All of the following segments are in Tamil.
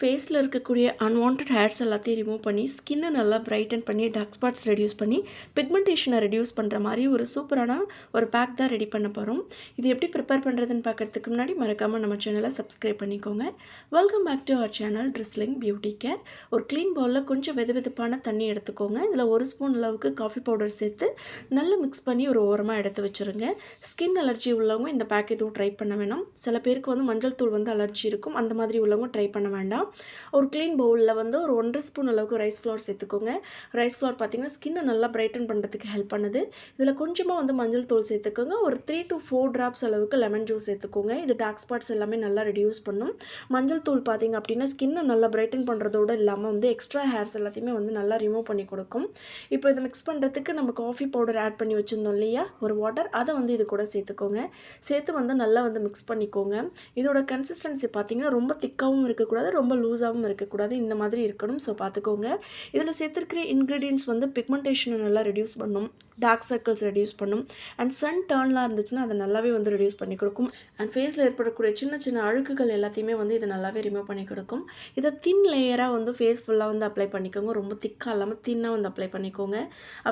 ஃபேஸில் இருக்கக்கூடிய அன்வான்ட் ஹேர்ஸ் எல்லாத்தையும் ரிமூவ் பண்ணி ஸ்கின்னை நல்லா பிரைட்டன் பண்ணி டார்க் ஸ்பாட்ஸ் ரெடியூஸ் பண்ணி பிக்மெண்டேஷனை ரெடியூஸ் பண்ணுற மாதிரி ஒரு சூப்பரான ஒரு பேக் தான் ரெடி பண்ண போகிறோம் இது எப்படி ப்ரிப்பேர் பண்ணுறதுன்னு பார்க்குறதுக்கு முன்னாடி மறக்காமல் நம்ம சேனலை சப்ஸ்கிரைப் பண்ணிக்கோங்க. Welcome back to our channel ட்ரெஸ்லிங் beauty care ஒரு க்ளீன் பவுலில் கொஞ்சம் வெது வெதுப்பான தண்ணி எடுத்துக்கோங்க. இதில் ஒரு ஸ்பூன் அளவுக்கு காஃபி பவுடர் சேர்த்து நல்லா மிக்ஸ் பண்ணி ஒரு ஓரமாக எடுத்து வச்சுருங்க. ஸ்கின் அலர்ஜி உள்ளவங்க இந்த பேக் எதுவும் ட்ரை பண்ண வேணாம். சில பேருக்கு வந்து மஞ்சள் தூள் வந்து அலர்ஜி இருக்கும். அந்த மாதிரி உள்ளவங்க ட்ரை பண்ண வேண்டாம். ஒரு க்ளீன் பவுலில் வந்து ஒரு ஒன்றரை ஸ்பூன் அளவுக்கு ரைஸ் ஃப்ளவர் சேர்த்துக்கோங்க. ரைஸ் ஃப்ளவர் பார்த்திங்கன்னா ஸ்கின்னை நல்லா பிரைட்டன் பண்ணுறதுக்கு ஹெல்ப் பண்ணுது. இதில் கொஞ்சமாக வந்து மஞ்சள் தூள் சேர்த்துக்கோங்க. ஒரு த்ரீ டு ஃபோர் ட்ராப்ஸ் அளவுக்கு லெமன் ஜூஸ் சேர்த்துக்கோங்க. இது டார்க் ஸ்பாட்ஸ் எல்லாமே நல்லா ரெடியூஸ் பண்ணும். மஞ்சள் தூள் பார்த்திங்க அப்படின்னா ஸ்கின்னை நல்லா பிரைட்டன் பண்ணுறதோடு இல்லாமல் வந்து எக்ஸ்ட்ரா ஹேர்ஸ் எல்லாத்தையுமே வந்து நல்லா ரிமூவ் பண்ணி கொடுக்கும். இப்போ இதை மிக்ஸ் பண்ணுறதுக்கு நம்ம காஃபி பவுடர் ஆட் பண்ணி வச்சுருந்தோம் இல்லையா? ஒரு வாட்டர் அதை வந்து இது கூட சேர்த்துக்கோங்க. சேர்த்து வந்து நல்லா வந்து மிக்ஸ் பண்ணிக்கோங்க. இதோட கன்சிஸ்டன்சி பார்த்திங்கன்னா ரொம்ப திக்காகவும் இருக்கக்கூடாது. ரொம்ப லூஸாகவும் இருக்கக்கூடாது. இந்த மாதிரி இருக்கணும். ஸோ பார்த்துக்கோங்க. இதில் சேர்த்துருக்கிற இன்க்ரீடியன்ஸ் வந்து பிக்மெண்டேஷனை நல்லா ரெடியூஸ் பண்ணும். டார்க் சர்க்கிள்ஸ் ரெடியூஸ் பண்ணும். அண்ட் சன் டேர்ன்லாம் இருந்துச்சுன்னா அதை நல்லாவே வந்து ரெடியூஸ் பண்ணி கொடுக்கும். அண்ட் ஃபேஸில் ஏற்படக்கூடிய சின்ன சின்ன அழுக்குகள் எல்லாத்தையுமே வந்து இதை நல்லாவே ரிமூவ் பண்ணி கொடுக்கும். இதை தின் லேயராக வந்து ஃபேஸ் ஃபுல்லாக வந்து அப்ளை பண்ணிக்கோங்க. ரொம்ப திக்காக இல்லாமல் தின்னாக வந்து அப்ளை பண்ணிக்கோங்க.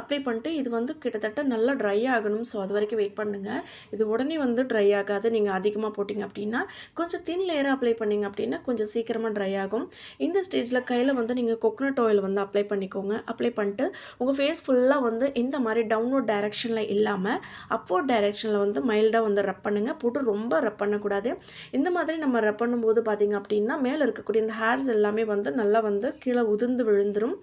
அப்ளை பண்ணிட்டு இது வந்து கிட்டத்தட்ட நல்லா ட்ரை ஆகணும். ஸோ அது வரைக்கும் வெயிட் பண்ணுங்கள் இது உடனே வந்து ட்ரை ஆகாது. நீங்கள் அதிகமாக போட்டிங்க அப்படின்னா கொஞ்சம் தின் லேயராக அப்ளை பண்ணிங்க அப்படின்னா கொஞ்சம் சீக்கிரமாக ட்ரை ஆகும் இந்த ஸ்டேஜில் கையில் வந்து நீங்கள் கொக்கனட் ஆயில் வந்து அப்ளை பண்ணிக்கோங்க. அப்ளை பண்ணிட்டு உங்கள் ஃபேஸ் ஃபுல்லாக வந்து இந்த மாதிரி டவுன்வர்ட் டைரெக்ஷனில் இல்லாமல் அப்வர்ட் டைரெக்ஷனில் வந்து மைல்டாக வந்து ரப் பண்ணுங்கள் போட்டு ரொம்ப ரப் பண்ணக்கூடாது. இந்த மாதிரி நம்ம ரப் பண்ணும்போது பார்த்திங்க அப்படின்னா மேலே இருக்கக்கூடிய இந்த ஹேர்ஸ் எல்லாமே வந்து நல்லா வந்து கீழே உதிர்ந்து விழுந்துடும்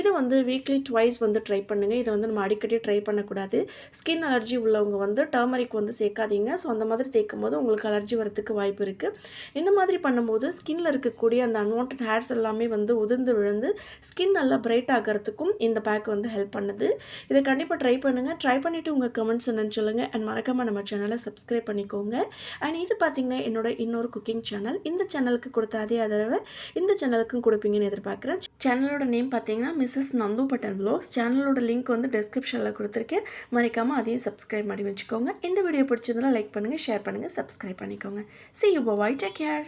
இது வந்து வீக்லி ட்வைஸ் வந்து ட்ரை பண்ணுங்கள் இதை வந்து நம்ம அடிக்கடி ட்ரை பண்ணக்கூடாது. ஸ்கின் அலர்ஜி உள்ளவங்க வந்து டர்மரிக் வந்து சேர்க்காதீங்க. ஸோ அந்த மாதிரி தேய்க்கும் போது உங்களுக்கு அலர்ஜி வரத்துக்கு வாய்ப்பு இருக்குது இந்த மாதிரி பண்ணும்போது ஸ்கின்னில் இருக்கக்கூடிய அந்த அன்வான்ட் ஹேர்ஸ் எல்லாமே வந்து உதிர்ந்து விழுந்து ஸ்கின் நல்லா பிரைட் ஆகிறதுக்கும் இந்த பேக் வந்து ஹெல்ப் பண்ணுது. இதை கண்டிப்பாக ட்ரை பண்ணுங்கள் ட்ரை பண்ணிவிட்டு உங்கள் கமெண்ட்ஸ் என்னன்னு சொல்லுங்கள் அண்ட் மறக்காமல் நம்ம சேனலை சப்ஸ்கிரைப் பண்ணிக்கோங்க. அண்ட் இது பார்த்திங்கன்னா என்னோட இன்னொரு குக்கிங் சேனல். இந்த சேனலுக்கு கொடுத்த அதே ஆதரவை இந்த சேனலுக்கும் கொடுப்பீங்கன்னு எதிர்பார்க்குறேன். சேனலோட நேம் பார்த்தீங்கன்னா மிஸ்ஸஸ் நந்து பட்டன் ப்ளாக்ஸ் சேனலோட லிங்க் வந்து டிஸ்கிரிப்ஷனில் கொடுத்துருக்கேன். மறக்காமல் அதையும் சப்ஸ்கிரைப் பண்ணி வச்சுக்கோங்க. இந்த வீடியோ பிடிச்சதுன்னா லைக் பண்ணுங்கள் ஷேர் பண்ணுங்கள் சப்ஸ்கிரைப் பண்ணிக்கோங்க. See you bye take care